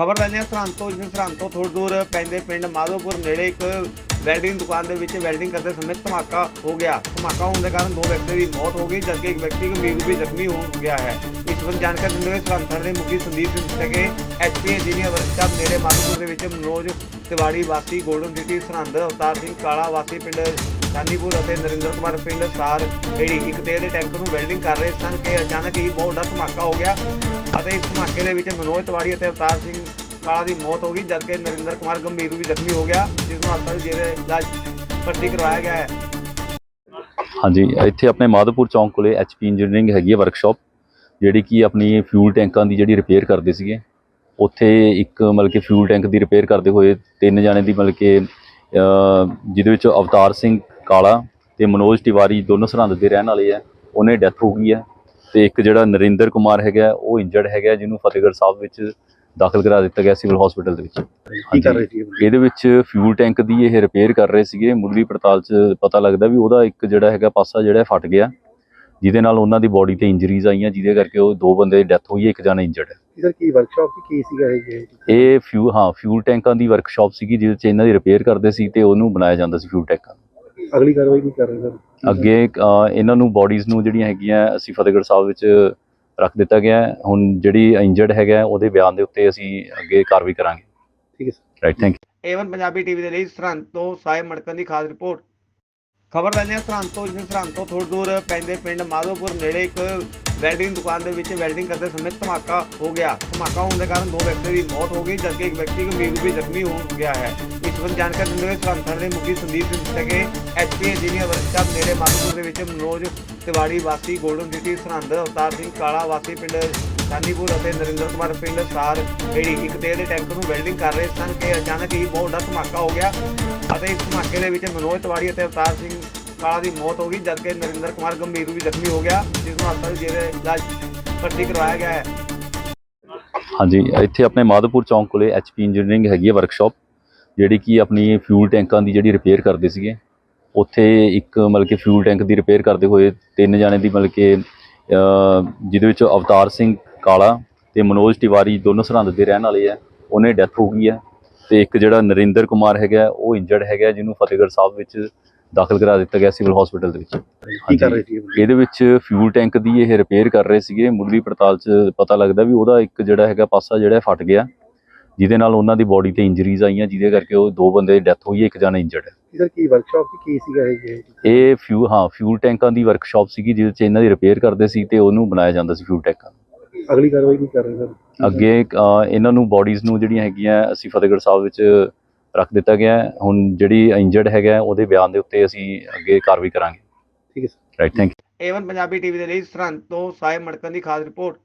ਖਬਰ ਲੈਂਦੇ ਹਾਂ, ਸਰਹੰਦ ਤੋਂ ਜਿਸ ਸਰਹੰਦ ਤੋਂ ਥੋੜੀ ਦੂਰ ਪੈਂਦੇ ਪਿੰਡ ਮਾਧੋਪੁਰ ਨੇੜੇ ਇੱਕ ਵੈਲਡਿੰਗ ਦੁਕਾਨ ਦੇ ਵਿੱਚ ਵੈਲਡਿੰਗ ਕਰਦੇ ਸਮੇਂ ਧਮਾਕਾ ਹੋ ਗਿਆ। ਧਮਾਕਾ ਹੋਣ ਦੇ ਕਾਰਨ ਦੋ ਵਿਅਕਤੀ ਦੀ ਮੌਤ ਹੋ ਗਈ, ਜਦਕਿ ਇੱਕ ਵਿਅਕਤੀ ਗੰਭੀਰ ਰੂਪ ਵਿੱਚ ਜ਼ਖਮੀ ਹੋ ਗਿਆ ਹੈ। ਇਸ ਸੰਬੰਧ ਜਾਣਕਾਰੀ ਦਿੰਦੇ ਹੋਏ ਸਰਹੰਦ ਥਾਣੇ ਦੇ ਮੁਖੀ ਸੰਦੀਪ ਸਿੰਘ ਸਕੇ ਐਚਪੀ ਇੰਜੀਨੀਅਰ ਵਰਕਸ਼ਾਪ ਨੇੜੇ ਮਾਧੋਪੁਰ ਦੇ ਵਿੱਚ ਮਨੋਜ ਤਿਵਾੜੀ ਵਾਸੀ, ਗੋਲਡਨ ਸਿਟੀ ਸਰਹੰਦ, ਅਵਤਾਰ ਸਿੰਘ ਕਾਲਾ ਵਾਸੀ, ਪਿੰਡ ਚਾਨੀਪੁਰ ਅਤੇ ਨਰਿੰਦਰ ਕੁਮਾਰ ਪਿੰਡ ਸਾਰ ਏੜੀ ਇੱਕ ਤੇਲ ਦੇ ਟੈਂਕਰ ਨੂੰ ਵੈਲਡਿੰਗ ਕਰ ਰਹੇ ਸਨ ਕਿ ਅਚਾਨਕ ਹੀ ਬਹੁਤ ਵੱਡਾ ਧਮਾਕਾ ਹੋ ਗਿਆ ਅਤੇ ਇਸ ਧਮਾਕੇ ਦੇ ਵਿੱਚ ਮਨੋਜ ਤਿਵਾੜੀ ਅਤੇ ਅਵਤਾਰ ਸਿੰਘ ਕਾਲਾ ਦੀ ਮੌਤ ਹੋ ਗਈ, ਜਦਕਿ ਨਰਿੰਦਰ ਕੁਮਾਰ ਗੰਭੀਰ ਰੂਪ ਜ਼ਖਮੀ ਹੋ ਗਿਆ, ਜਿਸ ਨੂੰ ਹਸਪਤਾਲ ਜਿਹੜੇ ਇਲਾਜ ਭਰਤੀ ਕਰਵਾਇਆ ਗਿਆ ਹੈ। ਹਾਂਜੀ, ਇੱਥੇ ਆਪਣੇ ਮਾਧੋਪੁਰ ਚੌਂਕ ਕੋਲੇ ਐਚਪੀ ਇੰਜੀਨੀਅਰਿੰਗ ਹੈਗੀ ਹੈ ਵਰਕਸ਼ਾਪ ਜਿਹੜੀ ਕਿ ਆਪਣੀ ਫਿਊਲ ਟੈਂਕਾਂ ਦੀ ਜਿਹੜੀ ਰਿਪੇਅਰ ਕਰਦੇ ਸੀਗੇ। ਉੱਥੇ ਇੱਕ ਮਤਲਬ ਕਿ ਫਿਊਲ ਟੈਂਕ ਦੀ ਰਿਪੇਅਰ ਕਰਦੇ ਹੋਏ ਤਿੰਨ ਜਾਣੇ ਦੀ ਮਤਲਬ ਕਿ ਜਿਹਦੇ ਵਿੱਚ ਅਵਤਾਰ ਸਿੰਘ ਕਾਲਾ ਤੇ ਮਨੋਜ ਤਿਵਾਰੀ ਦੋਨੋਂ ਸਰਹੰਦ ਦੇ ਰਹਿਣ ਵਾਲੇ ਆ ਉਹਨੇ ਡੈਥ ਹੋ ਗਈ ਹੈ ਤੇ ਇੱਕ ਜਿਹੜਾ ਨਰਿੰਦਰ ਕੁਮਾਰ ਹੈਗਾ ਉਹ ਇੰਜਰਡ ਹੈਗਾ ਜਿਹਨੂੰ ਫਤਿਹਗੜ੍ਹ ਸਾਹਿਬ ਵਿੱਚ ਦਾਖਲ ਕਰਾ ਦਿੱਤਾ ਗਿਆ ਸਿਵਲ ਹਸਪੀਟਲ ਦੇ ਵਿੱਚ ਕੀ ਕਰ ਰਹੇ ਸੀ ਇਹ? ਇਹਦੇ ਵਿੱਚ ਫਿਊਲ ਟੈਂਕ ਦੀ ਇਹ ਰਿਪੇਅਰ ਕਰ ਰਹੇ ਸੀਗੇ ਮੁੱਢਲੀ ਪੜਤਾਲ 'ਚ ਪਤਾ ਲੱਗਦਾ ਵੀ ਉਹਦਾ ਇੱਕ ਜਿਹੜਾ ਹੈਗਾ ਪਾਸਾ ਜਿਹੜਾ ਫਟ ਗਿਆ ਜਿਹਦੇ ਨਾਲ ਉਹਨਾਂ ਦੀ ਬਾਡੀ ਤੇ ਇੰਜਰੀਜ਼ ਆਈਆਂ ਜਿਹਦੇ ਕਰਕੇ ਉਹ ਦੋ ਬੰਦੇ ਦੀ ਡੈਥ ਹੋਈ ਹੈ ਇੱਕ ਜਣਾ ਇੰਜਰਡ ਹੈ ਸਰ ਕੀ ਵਰਕਸ਼ਾਪ ਕੀ ਕੀ ਸੀਗਾ ਇਹ? ਇਹ ਫਿਊ ਹਾਂ ਫਿਊਲ ਟੈਂਕਾਂ ਦੀ ਵਰਕਸ਼ਾਪ ਸੀਗੀ ਜਿਹਦੇ 'ਚ ਇਹਨਾਂ ਦੀ ਰਿਪੇਅਰ ਕਰਦੇ ਸੀ ਤੇ ਉਹਨੂੰ ਬਣਾਇਆ ਜਾਂਦਾ ਸੀ ਫਿਊਲ ਟੈਂਕਾਂ ਅਗਲੀ ਕਾਰਵਾਈ ਕੀ ਕਰ ਰਹੇ ਸਰ। ਅੱਗੇ ਅ, ਇਹਨਾਂ ਨੂੰ ਬਾਡੀਜ਼ ਨੂੰ ਜਿਹੜੀਆਂ ਹੈਗੀਆਂ ਅਸੀਂ ਫਤਿਹਗੜ੍ਹ ਸਾਹਿਬ ਵਿੱਚ ਰੱਖ ਦਿੱਤਾ ਗਿਆ ਹੈ। ਹੁਣ ਜਿਹੜੀ ਇੰਜਰਡ ਹੈਗਾ ਉਹਦੇ ਬਿਆਨ ਦੇ ਉੱਤੇ ਅਸੀਂ ਅੱਗੇ ਕਾਰਵਾਈ ਕਰਾਂਗੇ। ਠੀਕ ਹੈ sir. Right thank Avon Punjabi TV ਦੇ ਲਈ ਸਰਹੰਦ ਤੋਂ ਸਾਹਿਬ ਮੜਕਨ ਦੀ ਖਾਸ ਰਿਪੋਰਟ। ਖਬਰ ਲੈਂਦੇ ਹਾਂ ਸਰਹੰਦ ਤੋਂ ਜਿਸ ਸਰਹੰਦ ਤੋਂ ਥੋੜੀ ਦੂਰ ਪੈਂਦੇ ਪਿੰਡ ਮਾਧੋਪੁਰ ਨੇੜੇ ਇੱਕ ਵੈਲਡਿੰਗ ਦੁਕਾਨ ਦੇ ਵਿੱਚ ਵੈਲਡਿੰਗ ਕਰਦੇ ਸਮੇਂ ਧਮਾਕਾ ਹੋ ਗਿਆ। ਧਮਾਕਾ ਹੋਣ ਦੇ ਕਾਰਨ ਦੋ ਵਿਅਕਤੀ ਦੀ ਮੌਤ ਹੋ ਗਈ, ਜਦਕਿ ਇੱਕ ਵਿਅਕਤੀ ਗੰਭੀਰ ਰੂਪ ਵਿੱਚ ਜ਼ਖਮੀ ਹੋ ਗਿਆ ਹੈ। ਇਸ ਸੰਬੰਧ ਜਾਣਕਾਰੀ ਦਿੰਦੇ ਹੋਏ ਸਰਹੰਦ ਥਾਣੇ ਦੇ ਮੁਖੀ ਸੰਦੀਪ ਸਿੰਘ ਸਕੇ ਐਚਪੀ ਇੰਜੀਨੀਅਰ ਵਰਕਸ਼ਾਪ ਨੇੜੇ ਮਾਧੋਪੁਰ ਦੇ ਵਿੱਚ ਮਨੋਜ ਤਿਵਾੜੀ ਵਾਸੀ, ਗੋਲਡਨ ਸਿਟੀ ਸਰਹੰਦ ਅਵਤਾਰ ਸਿੰਘ ਕਾਲਾ ਵਾਸੀ, ਪਿੰਡ ਚਾਨੀਪੁਰ ਅਤੇ ਨਰਿੰਦਰ ਕੁਮਾਰ ਪਿੰਡ ਸਾਰ ਏੜੀ ਇੱਕ ਤੇਲ ਦੇ ਟੈਂਕਰ ਨੂੰ ਵੈਲਡਿੰਗ ਕਰ ਰਹੇ ਸਨ ਕਿ ਅਚਾਨਕ ਹੀ ਬਹੁਤ ਵੱਡਾ ਧਮਾਕਾ ਹੋ ਗਿਆ ਅਤੇ ਇਸ ਧਮਾਕੇ ਦੇ ਵਿੱਚ ਮਨੋਜ ਤਿਵਾੜੀ ਅਤੇ ਅਵਤਾਰ ਸਿੰਘ ਕਾਲਾ ਦੀ ਮੌਤ ਹੋ ਗਈ, ਜਦਕਿ ਨਰਿੰਦਰ ਕੁਮਾਰ ਗੰਭੀਰ ਰੂਪ ਜ਼ਖਮੀ ਹੋ ਗਿਆ, ਜਿਸ ਨੂੰ ਹਸਪਤਾਲ ਜਿਹੜੇ ਇਲਾਜ ਭਰਤੀ ਕਰਵਾਇਆ ਗਿਆ ਹੈ। ਹਾਂਜੀ, ਇੱਥੇ ਆਪਣੇ ਮਾਧੋਪੁਰ ਚੌਂਕ ਕੋਲੇ ਐਚਪੀ ਇੰਜੀਨੀਅਰਿੰਗ ਹੈਗੀ ਹੈ ਵਰਕਸ਼ਾਪ ਜਿਹੜੀ ਕਿ ਆਪਣੀ ਫਿਊਲ ਟੈਂਕਾਂ ਦੀ ਜਿਹੜੀ ਰਿਪੇਅਰ ਕਰਦੇ ਸੀਗੇ। ਉੱਥੇ ਇੱਕ ਮਤਲਬ ਕਿ ਫਿਊਲ ਟੈਂਕ ਦੀ ਰਿਪੇਅਰ ਕਰਦੇ ਹੋਏ ਤਿੰਨ ਜਾਣੇ ਦੀ ਮਤਲਬ ਕਿ ਜਿਹਦੇ ਵਿੱਚ ਅਵਤਾਰ ਸਿੰਘ ਕਾਲਾ ਤੇ ਮਨੋਜ ਤਿਵਾਰੀ ਦੋਨੋਂ ਸਰਹੰਦ ਦੇ ਰਹਿਣ ਵਾਲੇ ਆ ਉਹਨੇ ਡੈਥ ਹੋ ਗਈ ਹੈ ਤੇ ਇੱਕ ਜਿਹੜਾ ਨਰਿੰਦਰ ਕੁਮਾਰ ਹੈਗਾ ਉਹ ਇੰਜਰਡ ਹੈਗਾ ਜਿਹਨੂੰ ਫਤਿਹਗੜ੍ਹ ਸਾਹਿਬ ਵਿੱਚ ਦਾਖਲ ਕਰਾ ਦਿੱਤਾ ਗਿਆ ਸਿਵਲ ਹਸਪੀਟਲ ਦੇ ਵਿੱਚ ਕੀ ਕਰ ਰਹੇ ਸੀ ਇਹ? ਇਹਦੇ ਵਿੱਚ ਫਿਊਲ ਟੈਂਕ ਦੀ ਇਹ ਰਿਪੇਅਰ ਕਰ ਰਹੇ ਸੀਗੇ ਮੁੱਢਲੀ ਪੜਤਾਲ 'ਚ ਪਤਾ ਲੱਗਦਾ ਵੀ ਉਹਦਾ ਇੱਕ ਜਿਹੜਾ ਹੈਗਾ ਪਾਸਾ ਜਿਹੜਾ ਫਟ ਗਿਆ ਜਿਹਦੇ ਨਾਲ ਉਹਨਾਂ ਦੀ ਬਾਡੀ ਤੇ ਇੰਜਰੀਜ਼ ਆਈਆਂ ਜਿਹਦੇ ਕਰਕੇ ਉਹ ਦੋ ਬੰਦੇ ਦੀ ਡੈਥ ਹੋਈ ਹੈ ਇੱਕ ਜਣਾ ਇੰਜਰਡ ਹੈ ਸਰ ਕੀ ਵਰਕਸ਼ਾਪ ਕੀ ਸੀਗਾ ਇਹ? ਇਹ ਫਿਊ ਹਾਂ ਫਿਊਲ ਟੈਂਕਾਂ ਦੀ ਵਰਕਸ਼ਾਪ ਸੀਗੀ ਜਿਹਦੇ 'ਚ ਇਹਨਾਂ ਦੀ ਰਿਪੇਅਰ ਕਰਦੇ ਸੀ ਤੇ ਉਹਨੂੰ ਬਣਾਇਆ ਜਾਂਦਾ ਸੀ ਫਿਊਲ ਟੈਂਕਾਂ ਅਗਲੀ ਕਾਰਵਾਈ ਕੀ ਕਰ ਰਹੇ ਸਰ ਅੱਗੇ ਅ, ਇਹਨਾਂ ਨੂੰ ਬਾਡੀਜ਼ ਨੂੰ ਜਿਹੜੀਆਂ ਹੈਗੀਆਂ ਅਸੀਂ ਫਤਿਹਗੜ੍ਹ ਸਾਹਿਬ ਵਿੱਚ ਰੱਖ ਦਿੱਤਾ ਗਿਆ। ਹੈ। ਹੁਣ ਜਿਹੜੀ ਇੰਜਰਡ ਹੈਗਾ ਉਹਦੇ ਬਿਆਨ ਦੇ ਉੱਤੇ ਅਸੀਂ ਅੱਗੇ ਕਾਰਵਾਈ ਕਰਾਂਗੇ। ਠੀਕ ਹੈ sir. Right thank Avon Punjabi TV ਦੇ ਲਈ ਸਰਹੰਦ ਤੋਂ ਸਾਹਿਬ ਮੜਕਨ ਦੀ ਖਾਸ ਰਿਪੋਰਟ।